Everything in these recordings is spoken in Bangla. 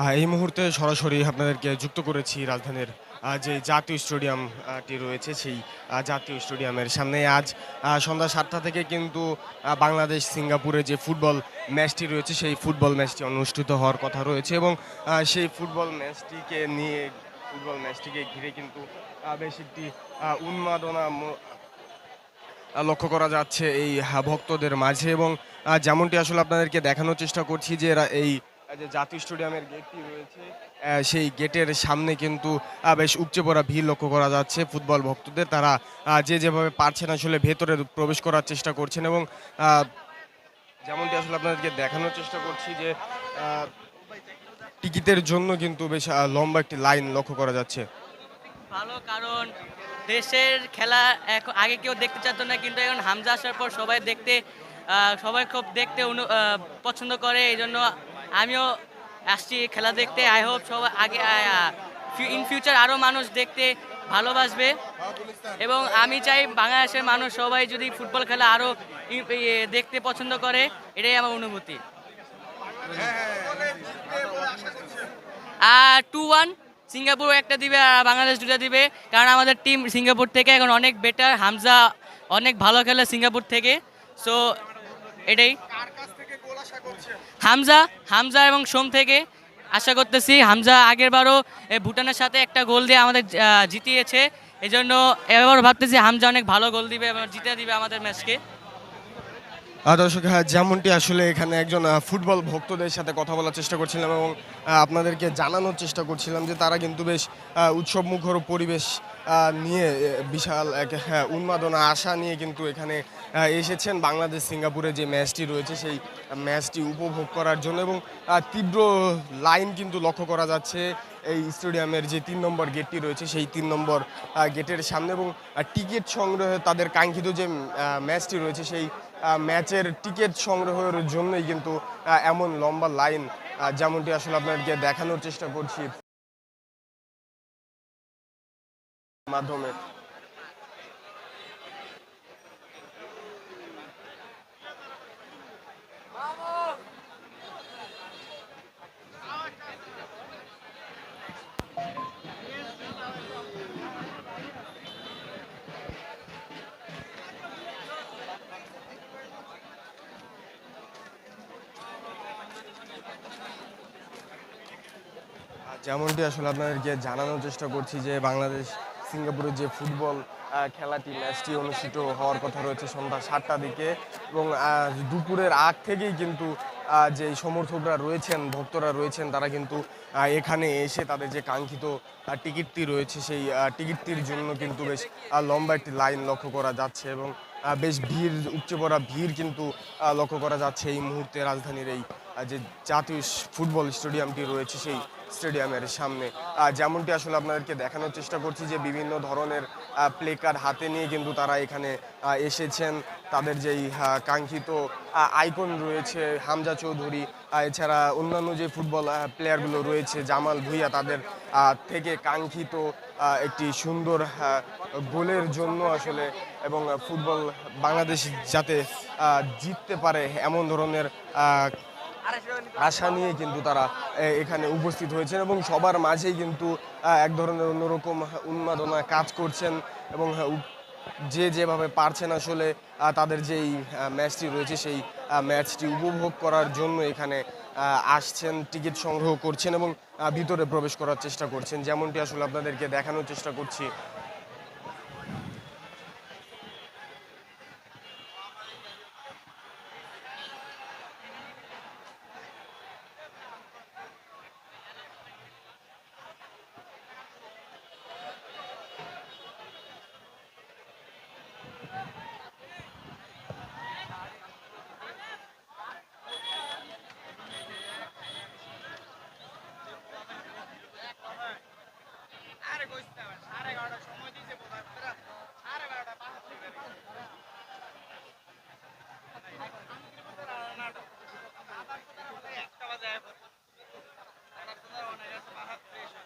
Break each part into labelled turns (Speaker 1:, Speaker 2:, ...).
Speaker 1: এই মুহূর্তে সরাসরি আপনাদেরকে যুক্ত করেছি রাজধানীর যে জাতীয় স্টেডিয়ামটি রয়েছে সেই জাতীয় স্টেডিয়ামের সামনে। আজ সন্ধ্যা সাতটা থেকে কিন্তু বাংলাদেশ সিঙ্গাপুরে যে ফুটবল ম্যাচটি রয়েছে, সেই ফুটবল ম্যাচটি অনুষ্ঠিত হওয়ার কথা রয়েছে এবং সেই ফুটবল ম্যাচটিকে নিয়ে, ফুটবল ম্যাচটিকে ঘিরে কিন্তু বেশ একটি উন্মাদনা লক্ষ্য করা যাচ্ছে এই ভক্তদের মাঝে এবং যেমনটি আসলে আপনাদেরকে দেখানোর চেষ্টা করছি যে এই যে জাতীয় স্টেডিয়ামের গেটটি রয়েছে সেই গেটের সামনে কিন্তু বেশ উপচে পড়া ভিড় লক্ষ্য করা যাচ্ছে ফুটবল ভক্তদের। তারা যে যেভাবে পারছেন আসলে ভেতরে প্রবেশ করার চেষ্টা করছেন এবং যেমনটি আসলে আপনাদেরকে দেখানোর চেষ্টা করছি যে টিকিটের জন্য কিন্তু বেশ লম্বা একটি লাইন লক্ষ্য করা যাচ্ছে।
Speaker 2: ভালো কারণ দেশের খেলা এখন আগে কেউ দেখতে চাইত না কিন্তু এখন হামজা আসার পর সবাই দেখতে সবাই খুব দেখতে অনু- পছন্দ করে এই জন্য আমিও আসছি খেলা দেখতে। আই হোপ সবাই আগে ইন ফিউচার আরও মানুষ দেখতে ভালোবাসবে। এবং আমি চাই বাংলাদেশের মানুষ সবাই যদি ফুটবল খেলা আরও দেখতে পছন্দ করে, এটাই আমার অনুভূতি। আর টু ওয়ান সিঙ্গাপুর একটা দিবে আর বাংলাদেশ দুটা দিবে, কারণ আমাদের টিম সিঙ্গাপুর থেকে এখন অনেক বেটার হামজা অনেক ভালো খেলে সিঙ্গাপুর থেকে। সো এটাই। হামজা হামজা এবং সোম থেকে আশা করতেছি হামজা আগের বারও ভুটানের সাথে একটা গোল দিয়ে আমাদের জিতিয়েছে। এই জন্য এবারও ভাবতেছি হামজা অনেক ভালো গোল দিবে এবং জিতে দিবে আমাদের ম্যাচকে।
Speaker 1: দর্শক হ্যাঁ যেমনটি আসলে এখানে একজন ফুটবল ভক্তদের সাথে কথা বলার চেষ্টা করছিলাম এবং আপনাদেরকে জানানোর চেষ্টা করছিলাম যে তারা কিন্তু বেশ উৎসব মুখর পরিবেশ নিয়ে বিশাল এক হ্যাঁ, উন্মাদনা আশা নিয়ে কিন্তু এখানে এসেছেন বাংলাদেশ, সিঙ্গাপুরে যে ম্যাচটি রয়েছে, সেই ম্যাচটি উপভোগ করার জন্য এবং তীব্র লাইন কিন্তু লক্ষ্য করা যাচ্ছে এই স্টেডিয়ামের যে তিন নম্বর গেটটি রয়েছে, সেই তিন নম্বর গেটের সামনে এবং টিকিট সংগ্রহে তাদের কাঙ্ক্ষিত যে ম্যাচটি রয়েছে, সেই ম্যাচের টিকিট সংগ্রহের জন্যই কিন্তু এমন লম্বা লাইন যেমনটি আসলে আপনাদেরকে দেখানোর চেষ্টা করছি। মাধ্যমে যেমনটি আসলে আপনাদেরকে জানানোর চেষ্টা করছি যে বাংলাদেশ, সিঙ্গাপুরের যে ফুটবল খেলাটি ম্যাচটি অনুষ্ঠিত হওয়ার কথা রয়েছে সন্ধ্যা সাতটার দিকে এবং দুপুরের আগ থেকেই কিন্তু যে সমর্থকরা রয়েছেন, ভক্তরা রয়েছেন, তারা কিন্তু এখানে এসে তাদের যে কাঙ্ক্ষিত টিকিটটি রয়েছে সেই টিকিটটির জন্য কিন্তু বেশ লম্বা একটি লাইন লক্ষ্য করা যাচ্ছে এবং বেশ ভিড়, উপচে পড়া ভিড় কিন্তু লক্ষ্য করা যাচ্ছে এই মুহূর্তে রাজধানীর এই যে জাতীয় ফুটবল স্টেডিয়ামটি রয়েছে সেই স্টেডিয়ামের সামনে। যেমনটি আসলে আপনাদেরকে দেখানোর চেষ্টা করছি যে বিভিন্ন ধরনের প্লে কার্ড হাতে নিয়ে কিন্তু তারা এখানে এসেছেন। তাদের যেই কাঙ্ক্ষিত আইকন রয়েছে হামজা চৌধুরী এছাড়া অন্যান্য যে ফুটবল প্লেয়ারগুলো রয়েছে জামাল ভুইয়া তাদের থেকে কাঙ্ক্ষিত একটি সুন্দর গোলের জন্য আসলে এবং ফুটবল বাংলাদেশ যাতে জিততে পারে এমন ধরনের আশা নিয়ে কিন্তু তারা এখানে উপস্থিত হয়েছেন এবং সবার মাঝেই কিন্তু এক ধরনের অন্যরকম উন্মাদনা কাজ করছেন এবং হ্যাঁ, যে যেভাবে পারছেন আসলে তাদের যেই ম্যাচটি রয়েছে সেই ম্যাচটি উপভোগ করার জন্য এখানে আসছেন টিকিট সংগ্রহ করছেন এবং ভিতরে প্রবেশ করার চেষ্টা করছেন। যেমনটি আসলে আপনাদেরকে দেখানোর চেষ্টা করছি Yeah.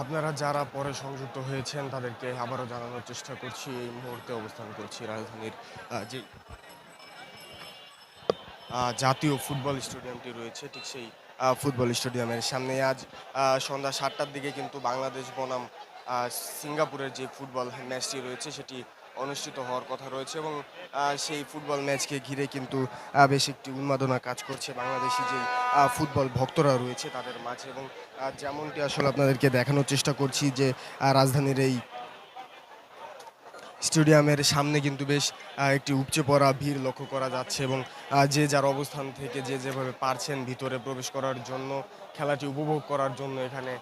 Speaker 1: আপনারা যারা পরে সংযুক্ত হয়েছেন, তাদেরকে আবারও জানানোর চেষ্টা করছি। এই মুহূর্তে অবস্থান করছি রাজধানীর যে জাতীয় ফুটবল স্টেডিয়ামটি রয়েছে, ঠিক সেই ফুটবল স্টেডিয়ামের সামনে আজ সন্ধ্যা সাতটার দিকে কিন্তু বাংলাদেশ, বনাম সিঙ্গাপুরের যে ফুটবল ম্যাচটি রয়েছে, সেটি অনুষ্ঠিত হওয়ার কথা রয়েছে এবং সেই ফুটবল ম্যাচকে ঘিরে কিন্তু বেশ একটি উন্মাদনা কাজ করছে বাংলাদেশি যে ফুটবল ভক্তরা রয়েছে তাদের মাঝে এবং যেমনটি আসলে আপনাদেরকে দেখানোর চেষ্টা করছি যে রাজধানীর এই স্টেডিয়ামের সামনে কিন্তু বেশ একটি উপচে পড়া ভিড় লক্ষ্য করা যাচ্ছে এবং যে যার অবস্থান থেকে যে যেভাবে পারছেন ভিতরে প্রবেশ করার জন্য, খেলাটি উপভোগ করার জন্য এখানে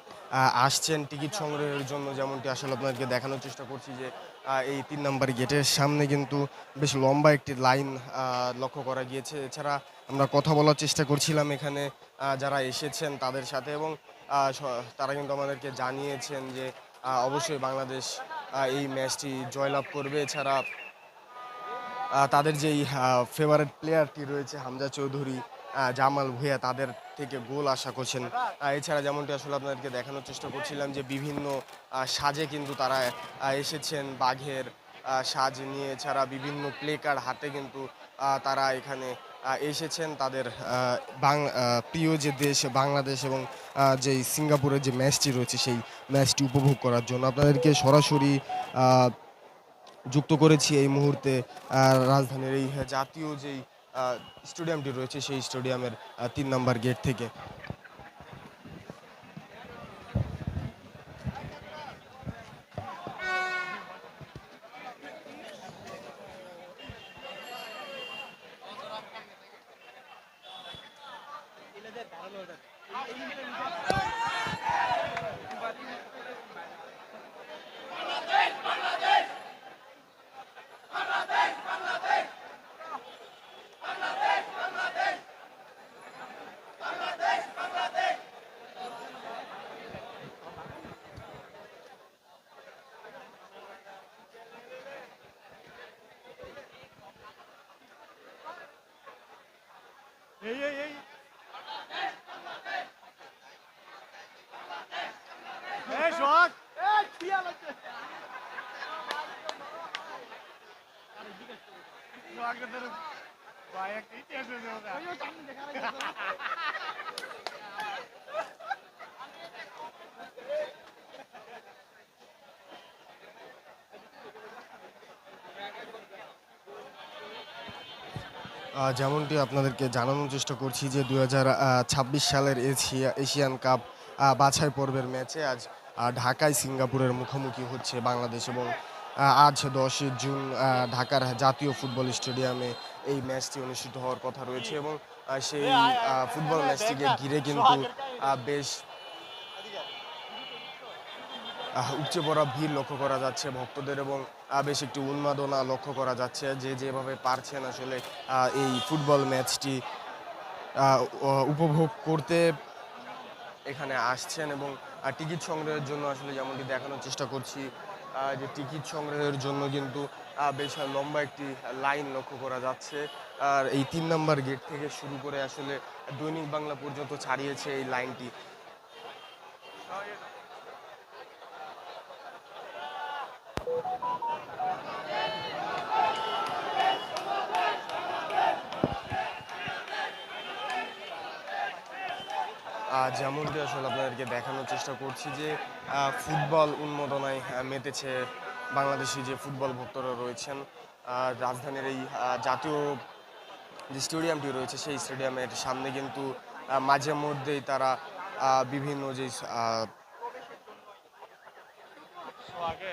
Speaker 1: আসছেন। টিকিট সংগ্রহের জন্য যেমনটি আসলে আপনাদেরকে দেখানোর চেষ্টা করছি যে এই তিন নম্বর গেটের সামনে কিন্তু বেশ লম্বা একটি লাইন লক্ষ্য করা গিয়েছে। এছাড়া আমরা কথা বলার চেষ্টা করছিলাম এখানে যারা এসেছেন তাদের সাথে এবং তারা কিন্তু আমাদেরকে জানিয়েছেন যে অবশ্যই বাংলাদেশ এই ম্যাচটি জয়লাভ করবে। এছাড়া তাদের যেই ফেভারেট প্লেয়ারটি রয়েছে, হামজা চৌধুরী জামাল ভুঁইয়া, তাদের থেকে গোল আশা করছেন। এছাড়া যেমনটি আসলে আপনাদেরকে দেখানোর চেষ্টা করছিলাম যে বিভিন্ন সাজে কিন্তু তারা এসেছেন বাঘের সাজ নিয়ে। এছাড়া বিভিন্ন প্লে কার্ড হাতে কিন্তু তারা এখানে এসেছেন তাদের প্রিয় যে দেশ বাংলাদেশ এবং যে সিঙ্গাপুরের যে ম্যাচটি রয়েছে সেই ম্যাচটি উপভোগ করার জন্য আপনাদেরকে সরাসরি যুক্ত করেছি এই মুহূর্তে রাজধানীর এই জাতীয় যেই স্টেডিয়ামটি রয়েছে সেই স্টেডিয়ামের তিন নম্বর গেট থেকে।
Speaker 3: এই এই এই। এই শোক এই পিয়া লাগছে শোক তোর ভাই একটা ইতিহাস হয়ে যাবে ওই সামনে দেখা
Speaker 1: আহ, যেমনটি আপনাদেরকে জানানোর চেষ্টা করছি যে দু হাজার ছাব্বিশ সালের এশিয়া এশিয়ান কাপ বাছাই পর্বের ম্যাচে আজ ঢাকায় সিঙ্গাপুরের মুখোমুখি হচ্ছে বাংলাদেশ এবং আজ দশই জুন ঢাকার জাতীয় ফুটবল স্টেডিয়ামে এই ম্যাচটি অনুষ্ঠিত হওয়ার কথা রয়েছে এবং সেই ফুটবল ম্যাচটিকে ঘিরে কিন্তু বেশ উপচে পড়া ভিড় লক্ষ্য করা যাচ্ছে, ভক্তদের এবং বেশ একটি উন্মাদনা লক্ষ্য করা যাচ্ছে যে যেভাবে পারছেন আসলে এই ফুটবল ম্যাচটি উপভোগ করতে এখানে আসছেন এবং টিকিট সংগ্রহের জন্য আসলে যেমনটি দেখানোর চেষ্টা করছি যে টিকিট সংগ্রহের জন্য কিন্তু বেশ লম্বা একটি লাইন লক্ষ্য করা যাচ্ছে। আর এই তিন নম্বর গেট থেকে শুরু করে আসলে দৈনিক বাংলা পর্যন্ত ছাড়িয়েছে এই লাইনটি। যেমনটি আসলে আপনাদেরকে দেখানোর চেষ্টা করছি যে ফুটবল উন্মোদনায় মেতেছে বাংলাদেশি যে ফুটবল ভক্তরা রয়েছেন রাজধানীর এই জাতীয় যে স্টেডিয়ামটি রয়েছে সেই স্টেডিয়ামের সামনে কিন্তু মাঝে মধ্যেই তারা বিভিন্ন যে
Speaker 3: আগে।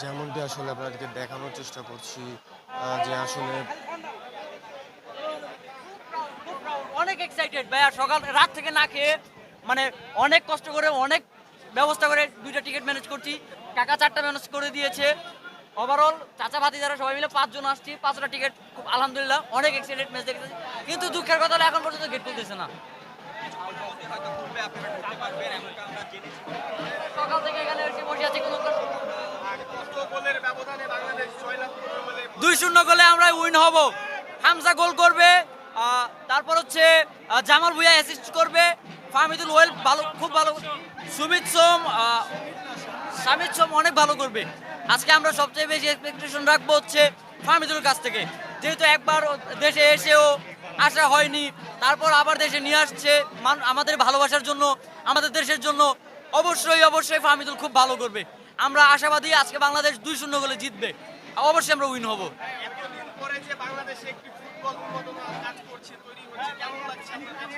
Speaker 1: যেমনটি আসলে আপনাদেরকে দেখানোর চেষ্টা করছি যে আসলে
Speaker 4: অনেক ভাইয়া, সকাল রাত থেকে না খেয়ে মানে অনেক কষ্ট করে, অনেক ব্যবস্থা করে দুইটা টিকিট ম্যানেজ করছি। কাকা চারটা ম্যানেজ করে দিয়েছে। ওভারঅল চাচা ভাতি যারা সবাই মিলে পাঁচজন আসছি, পাঁচটা টিকিট খুব আলহামদুলিল্লাহ অনেক এক্সাইটেড ম্যাচ দেখতেছি কিন্তু দুঃখের কথা এখন পর্যন্ত গেট খুলতেছে না। দুই শূন্য গোলে আমরা উইন হব। হামজা গোল করবে। তারপর হচ্ছে জামাল ভুইয়া অ্যাসিস্ট করবে। ফাহমিদুল ওয়েল ভালো, খুব ভালো। সুমিত সোম সামিদ সোম অনেক ভালো করবে। আজকে আমরা সবচেয়ে বেশি এক্সপেকটেশন রাখব হচ্ছে ফাহমিদুল কাছ থেকে। যেহেতু একবার দেশে এসেও আসা হয়নি, তারপর আবার দেশে নিয়ে আসছে। আমাদের ভালোবাসার জন্য, আমাদের দেশের জন্য অবশ্যই অবশ্যই ফাহমিদুল খুব ভালো করবে। আমরা আশাবাদী আজকে বাংলাদেশ দুই শূন্য গোলে জিতবে। অবশ্যই আমরা উইন হব।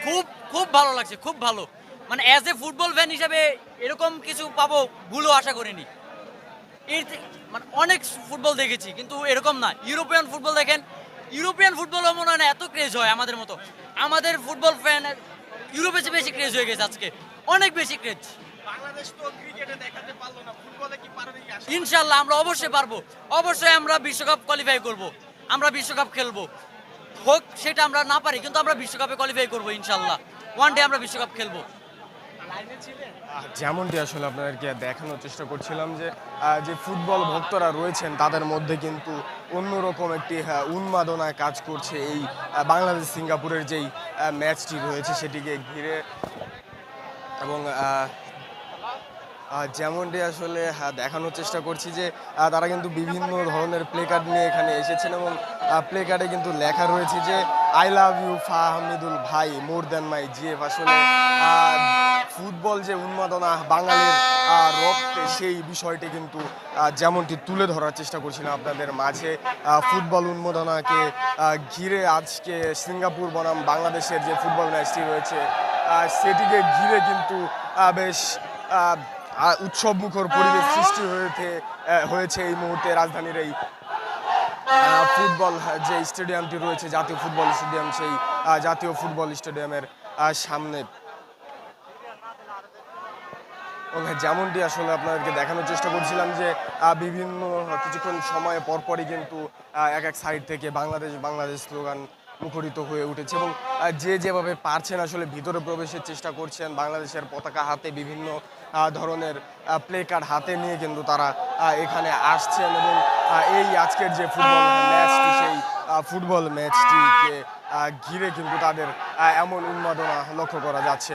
Speaker 4: খুব খুব ভালো লাগছে, খুব ভালো। মানে অ্যাজ এ ফুটবল ফ্যান হিসাবে এরকম কিছু পাবো ভুলও আশা করিনি। এর মানে অনেক ফুটবল দেখেছি, কিন্তু এরকম না। ইউরোপিয়ান ফুটবল দেখেন ইউরোপিয়ান ফুটবলও মনে হয় না এত ক্রেজ হয় আমাদের মতো। আমাদের ফুটবল ফ্যান ইউরোপে চেয়ে বেশি ক্রেজ হয়ে গেছে আজকে। অনেক বেশি ক্রেজ ইনশাল্লাহ আমরা অবশ্যই পারব। অবশ্যই আমরা বিশ্বকাপ কোয়ালিফাই করব। আমরা বিশ্বকাপ খেলব। হোক সেটা আমরা না পারি কিন্তু আমরা বিশ্বকাপে কোয়ালিফাই করব ইনশাল্লাহ। ওয়ান ডে আমরা বিশ্বকাপ খেলব।
Speaker 1: যেমনটি আসলে আপনাদেরকে দেখানোর চেষ্টা করছিলাম যে যে ফুটবল ভক্তরা রয়েছেন তাদের মধ্যে কিন্তু অন্যরকম একটি আহ, উন্মাদনা কাজ করছে এই বাংলাদেশ সিঙ্গাপুরের যেই ম্যাচটি রয়েছে সেটিকে ঘিরে এবং যেমনটি আসলে আহ, দেখানোর চেষ্টা করছি যে তারা কিন্তু বিভিন্ন ধরনের প্লে কার্ড নিয়ে এখানে এসেছেন এবং প্লে কার্ডে কিন্তু লেখা রয়েছে যে আই লাভ ইউ ফাহমিদুল ভাই মোর দ্যান মাই জিএফ আসলে ফুটবল যে উন্মাদনা বাঙালির রক্তে সেই বিষয়টি কিন্তু যেমনটি তুলে ধরার চেষ্টা করছিলাম আপনাদের মাঝে ফুটবল উন্মাদনাকে ঘিরে আজকে সিঙ্গাপুর বনাম বাংলাদেশের যে ফুটবল ম্যাচটি রয়েছে সেটিকে ঘিরে কিন্তু বেশ আহ, উৎসবমুখর পরিবেশ সৃষ্টি হয়েছে হয়েছে এই মুহূর্তে রাজধানীর এই ফুটবল যে স্টেডিয়ামটি রয়েছে জাতীয় ফুটবল স্টেডিয়াম সেই জাতীয় ফুটবল স্টেডিয়ামের সামনে। যেমনটি আসলে আপনাদেরকে দেখানোর চেষ্টা করছিলাম যে বিভিন্ন কিছুক্ষণ সময় পরপরই কিন্তু এক এক সাইড থেকে বাংলাদেশ বাংলাদেশ স্লোগান মুখরিত হয়ে উঠেছে এবং যে যেভাবে পারছেন আসলে ভিতরে প্রবেশের চেষ্টা করছেন, বাংলাদেশের পতাকা হাতে বিভিন্ন ধরনের প্লে কার্ড হাতে নিয়ে কিন্তু তারা এখানে আসছেন এবং এই আজকের যে ফুটবল ম্যাচটি, সেই ফুটবল ম্যাচটিকে ঘিরে কিন্তু তাদের এমন উন্মাদনা লক্ষ্য করা যাচ্ছে।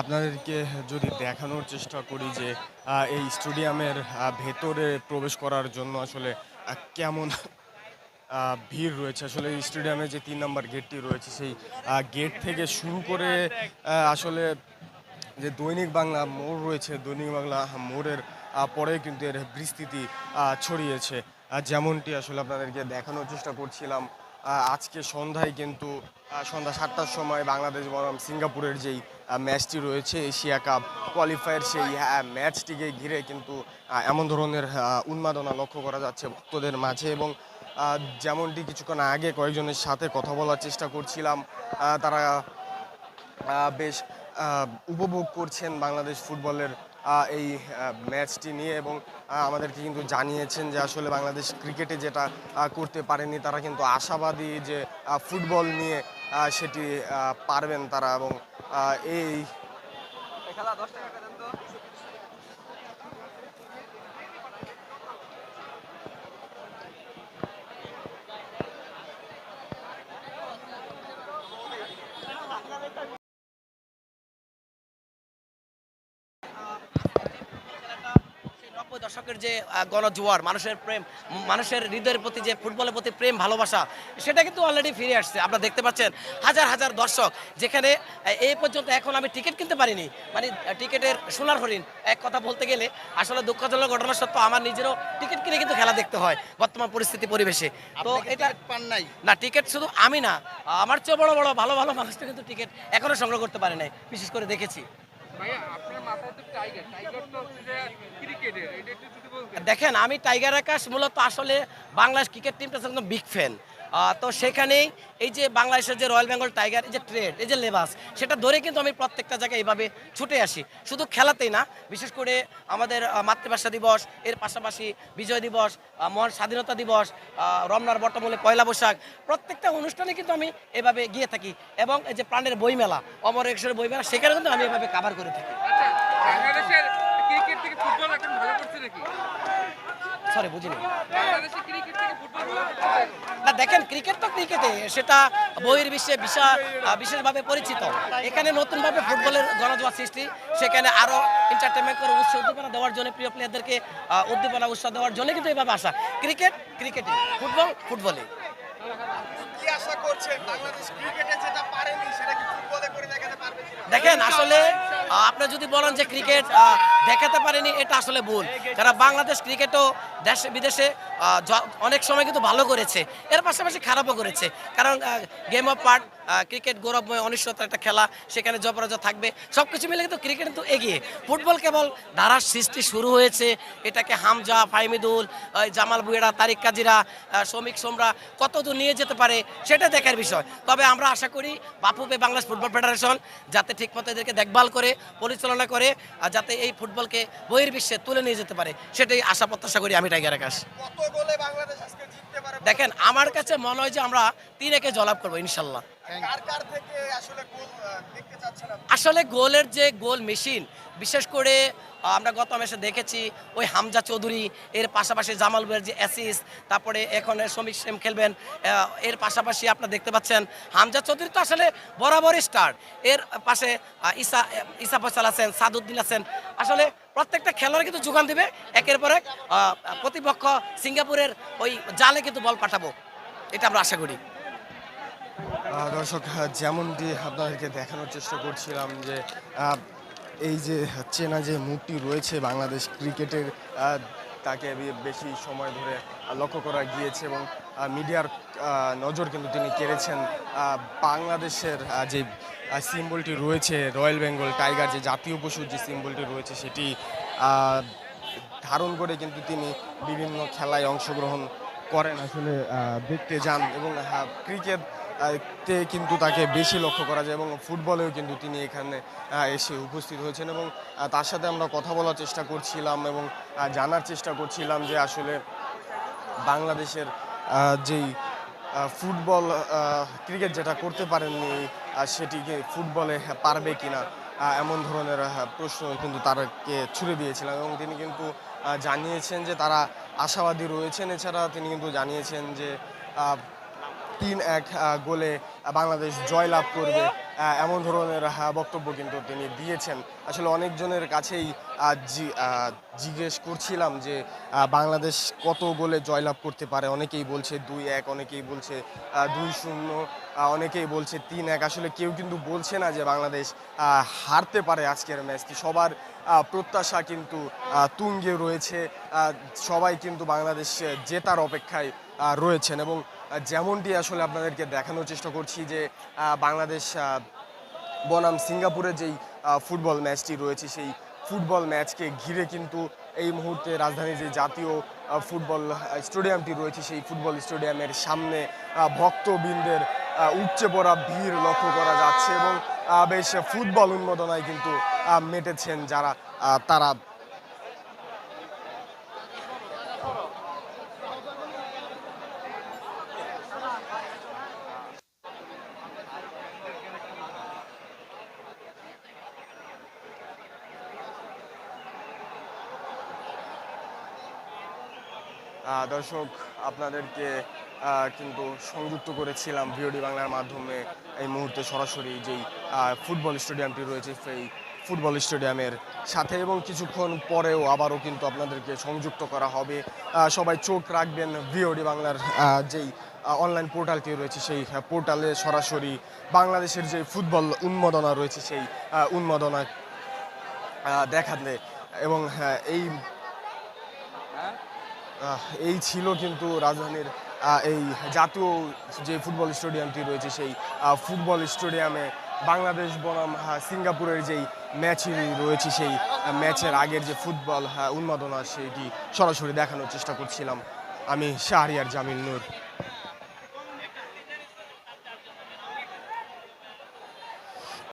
Speaker 1: আপনাদেরকে যদি দেখানোর চেষ্টা করি যে এই স্টেডিয়ামের ভেতরে প্রবেশ করার জন্য আসলে কেমন ভিড় রয়েছে। আসলে স্টেডিয়ামে যে তিন নম্বর গেটটি রয়েছে, সেই গেট থেকে শুরু করে আসলে যে দৈনিক বাংলা মোড় রয়েছে, দৈনিক বাংলা মোড়ের পরে কিন্তু এর বিস্তৃতি ছড়িয়েছে। যেমনটি আসলে আপনাদেরকে দেখানোর চেষ্টা করছিলাম আজকে সন্ধ্যায় কিন্তু সন্ধ্যা সাতটার সময় বাংলাদেশ বনাম সিঙ্গাপুরের যেই ম্যাচটি রয়েছে এশিয়া কাপ কোয়ালিফায়ার সেই আহ, ম্যাচটিকে ঘিরে কিন্তু এমন ধরনের উন্মাদনা লক্ষ্য করা যাচ্ছে ভক্তদের মাঝে এবং যেমনটি কিছুক্ষণ আগে কয়েকজনের সাথে কথা বলার চেষ্টা করছিলাম তারা বেশ উপভোগ করছেন বাংলাদেশ ফুটবলের এই ম্যাচটি নিয়ে এবং আমাদেরকে কিন্তু জানিয়েছেন যে আসলে বাংলাদেশ ক্রিকেটে যেটা করতে পারেনি তারা কিন্তু আশাবাদী যে ফুটবল নিয়ে সেটি পারবেন তারা এবং এই
Speaker 5: সেই নব্বই যে গণজোয়ার মানুষের প্রেম মানুষের হৃদয়ের প্রতি যে ফুটবলের প্রতি প্রেম ভালোবাসা সেটা কিন্তু অলরেডি ফিরে আসছে। আপনারা দেখতে পাচ্ছেন হাজার হাজার দর্শক যেখানে এই পর্যন্ত এখন আমি টিকিট কিনতে পারিনি। মানে টিকিটের সোনার হরিণ এক কথা বলতে গেলে আসলে দুঃখজনক ঘটনা সত্ত্বেও আমার নিজেরও টিকিট কিনে কিন্তু খেলা দেখতে হয় বর্তমান পরিস্থিতি পরিবেশে। তো এটা
Speaker 6: পান নাই?
Speaker 5: না টিকিট শুধু আমি না আমার চেয়ে বড় বড় ভালো ভালো মানুষটা কিন্তু টিকিট এখনও সংগ্রহ করতে পারে নাই বিশেষ করে দেখেছি। দেখেন আমি টাইগার আকাশ মূলত আসলে বাংলাদেশ ক্রিকেট টিমটা একদম বিগ ফ্যান তো সেখানেই এই যে বাংলাদেশের যে রয়্যাল বেঙ্গল টাইগার, এই যে ট্রেড, এই যে লেবাস, সেটা ধরে কিন্তু আমি প্রত্যেকটা জায়গায় এইভাবে ছুটে আসি। শুধু খেলাতেই না, বিশেষ করে আমাদের মাতৃভাষা দিবস, এর পাশাপাশি বিজয় দিবস মহান স্বাধীনতা দিবস রমনার বটমূলে পয়লা বৈশাখ, প্রত্যেকটা অনুষ্ঠানে কিন্তু আমি এভাবে গিয়ে থাকি। এবং এই যে প্রাণের বইমেলা, অমর একুশের বইমেলা, সেখানে কিন্তু আমি এভাবে কাভার করে থাকি। সরি, বুঝিনি। না, দেখেন ক্রিকেট তো ক্রিকেটে সেটা বহির বিশ্বে বিশাল বিশেষভাবে পরিচিত। এখানে নতুনভাবে ফুটবলের গণজোয়ার সৃষ্টি, সেখানে আরও এন্টারটেনমেন্ট করে উৎসাহ উদ্দীপনা দেওয়ার জন্য প্রিয় প্লেয়ারদেরকে উদ্দীপনা, উৎসাহ দেওয়ার জন্য কিন্তু এইভাবে আসা। ক্রিকেট ক্রিকেটে ফুটবল ফুটবলে দেখেন, আসলে আপনি যদি বলেন যে ক্রিকেট দেখাতে পারেনি, এটা আসলে ভুল। কারণ বাংলাদেশ ক্রিকেটও দেশে, বিদেশে অনেক সময় কিন্তু ভালো করেছে। এর পাশাপাশি খারাপও করেছে। কারণ গেম অফ পার্ট ক্রিকেট গৌরবময় অনিশ্চয়তার একটা খেলা সেখানে জপরাজয় থাকবে। সব কিছু মিলে কিন্তু ক্রিকেট কিন্তু এগিয়ে। ফুটবল কেবল ধারার সৃষ্টি শুরু হয়েছে। এটাকে হামজা ফাইমিদুল জামাল বুয়েরা তারিক কাজিরা শ্রমিক সোমরা কত দূর নিয়ে যেতে পারে সেটা দেখার বিষয়। তবে আমরা আশা করি বাপুবে বাংলাদেশ ফুটবল ফেডারেশন যাতে ঠিকমতো এদেরকে দেখভাল করে পরিচালনা করে আর যাতে এই ফুটবলকে বহির্বিশ্বে তুলে নিয়ে যেতে পারে সেটাই আশা প্রত্যাশা করি আমি টাইগার আকাশ। দেখেন আমার কাছে মনে হয় যে আমরা তিন একে জলাপ করব ইনশাল্লাহ।
Speaker 1: আসলে
Speaker 5: গোলের যে গোল মেশিন বিশেষ করে আমরা গত ম্যাচে দেখেছি ওই হামজা চৌধুরী এর পাশাপাশি জামাল বুয়ের যে অ্যাসিস তারপরে এখন শ্রমিক সেম খেলবেন এর পাশাপাশি আপনারা দেখতে পাচ্ছেন হামজা চৌধুরী তো আসলে বরাবরই স্টার এর পাশে ইসা ইসা ফয়সাল আছেন সাদুদ্দিন আছেন। আসলে প্রত্যেকটা খেলোয়াড় কিন্তু যোগান দিবে একের পর এক প্রতিপক্ষ সিঙ্গাপুরের ওই জালে কিন্তু বল পাঠাবো। এটা আমরা আশা করি।
Speaker 1: দর্শক যেমনটি আপনাদেরকে দেখানোর চেষ্টা করছিলাম যে এই যে চেনা যে মুখটি রয়েছে বাংলাদেশ ক্রিকেটের তাকে বেশি সময় ধরে লক্ষ্য করা গিয়েছে এবং মিডিয়ার নজর কিন্তু তিনি কেড়েছেন বাংলাদেশের যে সিম্বলটি রয়েছে রয়্যাল বেঙ্গল টাইগার যে জাতীয় পশুর যে সিম্বলটি রয়েছে সেটি ধারণ করে কিন্তু তিনি বিভিন্ন খেলায় অংশগ্রহণ করেন। আসলে দেখতে যান এবং হ্যাঁ, ক্রিকেট তে কিন্তু তাকে বেশি লক্ষ্য করা যায় এবং ফুটবলেও কিন্তু তিনি এখানে এসে উপস্থিত হয়েছেন এবং তার সাথে আমরা কথা বলার চেষ্টা করছিলাম এবং জানার চেষ্টা করছিলাম যে আসলে বাংলাদেশের যেই ফুটবল ক্রিকেট যেটা করতে পারেননি সেটিকে ফুটবলে পারবে কিনা এমন ধরনের প্রশ্ন কিন্তু তারকে ছুড়ে দিয়েছিলাম এবং তিনি কিন্তু জানিয়েছেন যে তারা আশাবাদী রয়েছেন। এছাড়া তিনি কিন্তু জানিয়েছেন যে তিন এক গোলে বাংলাদেশ জয়লাভ করবে এমন ধরনের বক্তব্য কিন্তু তিনি দিয়েছেন। আসলে অনেকজনের কাছেই জিজ্ঞেস করছিলাম যে বাংলাদেশ কত গোলে জয়লাভ করতে পারে? অনেকেই বলছে দুই এক অনেকেই বলছে দুই শূন্য অনেকেই বলছে তিন এক আসলে কেউ কিন্তু বলছে না যে বাংলাদেশ হারতে পারে আজকের ম্যাচটি। সবার প্রত্যাশা কিন্তু তুঙ্গে রয়েছে। সবাই কিন্তু বাংলাদেশ জেতার অপেক্ষায় রয়েছেন এবং যেমনটি আসলে আপনাদেরকে দেখানোর চেষ্টা করছি যে বাংলাদেশ বনাম সিঙ্গাপুরের যেই ফুটবল ম্যাচটি রয়েছে, সেই ফুটবল ম্যাচকে ঘিরে কিন্তু এই মুহূর্তে রাজধানীর যে জাতীয় ফুটবল স্টেডিয়ামটি রয়েছে, সেই ফুটবল স্টেডিয়ামের সামনে ভক্তবৃন্দের উপচে পড়া ভিড় লক্ষ্য করা যাচ্ছে এবং বেশ ফুটবল উন্মোদনায় কিন্তু মেটেছেন যারা তারা দর্শক আপনাদেরকে কিন্তু সংযুক্ত করেছিলাম ভিওডি বাংলার মাধ্যমে এই মুহূর্তে সরাসরি যেই ফুটবল স্টেডিয়ামটি রয়েছে সেই ফুটবল স্টেডিয়ামের সাথে এবং কিছুক্ষণ পরেও আবারও কিন্তু আপনাদেরকে সংযুক্ত করা হবে। সবাই চোখ রাখবেন ভিওডি বাংলার যেই অনলাইন পোর্টালটি রয়েছে সেই পোর্টালে সরাসরি বাংলাদেশের যে ফুটবল উন্মাদনা রয়েছে সেই উন্মাদনা দেখাতে এবং হ্যাঁ, এই এই ছিল কিন্তু রাজধানীর এই জাতীয় যে ফুটবল স্টেডিয়ামটি রয়েছে সেই ফুটবল স্টেডিয়ামে বাংলাদেশ, বনাম সিঙ্গাপুরের যেই ম্যাচ রয়েছে সেই ম্যাচের আগের যে ফুটবল উন্মাদনা, সেটি সরাসরি দেখানোর চেষ্টা করছিলাম। আমি শাহরিয়ার জামিল নূর।